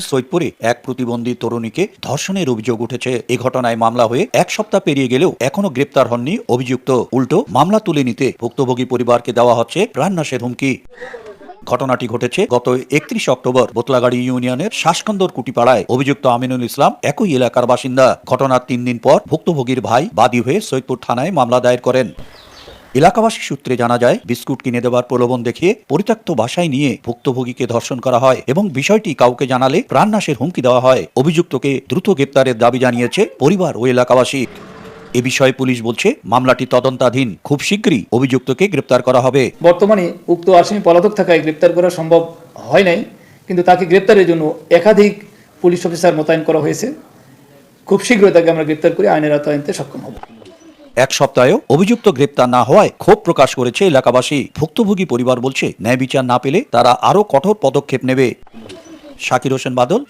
সৈয়দপুরে এক প্রতিবন্ধী তরুণীকে ধর্ষণের অভিযোগ উঠেছে। এ ঘটনায় মামলা হয়ে এক সপ্তাহ পেরিয়ে গেলেও এখনও গ্রেপ্তার হননি। অভিযুক্ত উল্টো মামলা তুলে নিতে ভুক্তভোগী পরিবারকে দেওয়া হচ্ছে প্রাণনাশের হুমকি। ঘটনাটি ঘটেছে গত একত্রিশ অক্টোবর বোতলাগাড়ি ইউনিয়নের শাসকন্দর কুটিপাড়ায়। অভিযুক্ত আমিনুল ইসলাম একই এলাকার বাসিন্দা। ঘটনার তিন দিন পর ভুক্তভোগীর ভাই বাদী হয়ে সৈয়দপুর থানায় মামলা দায়ের করেন। এলাকাবাসী সূত্রে জানা যায়, বিস্কুট কিনে দেওয়ার প্রলোভন দেখিয়ে পরিত্যক্ত বাসায় নিয়ে ভুক্তভোগীকে ধর্ষণ করা হয় এবং বিষয়টি কাউকে জানালে প্রাণনাশের হুমকি দেওয়া হয়। অভিযুক্তকে দ্রুত গ্রেপ্তারের দাবি জানিয়েছে পরিবার ও এলাকাবাসী। এ বিষয়ে পুলিশ বলছে, মামলাটি তদন্তাধীন। খুব শীঘ্রই অভিযুক্তকে গ্রেপ্তার করা হবে। বর্তমানে উক্ত আসামি পলাতক থাকায় গ্রেপ্তার করা সম্ভব হয় নাই, কিন্তু তাকে গ্রেপ্তারের জন্য একাধিক পুলিশ অফিসার মোতায়েন করা হয়েছে। খুব শীঘ্রই তাকে আমরা গ্রেপ্তার করে আইনের আওতায় আনতে সক্ষম হব। এক সপ্তাহেও অভিযুক্ত গ্রেপ্তার না হওয়ায় ক্ষোভ প্রকাশ করেছে এলাকাবাসী। ভুক্তভোগী পরিবার বলছে, ন্যায় বিচার না পেলে তারা আরও কঠোর পদক্ষেপ নেবে। শাকির হোসেন বাদল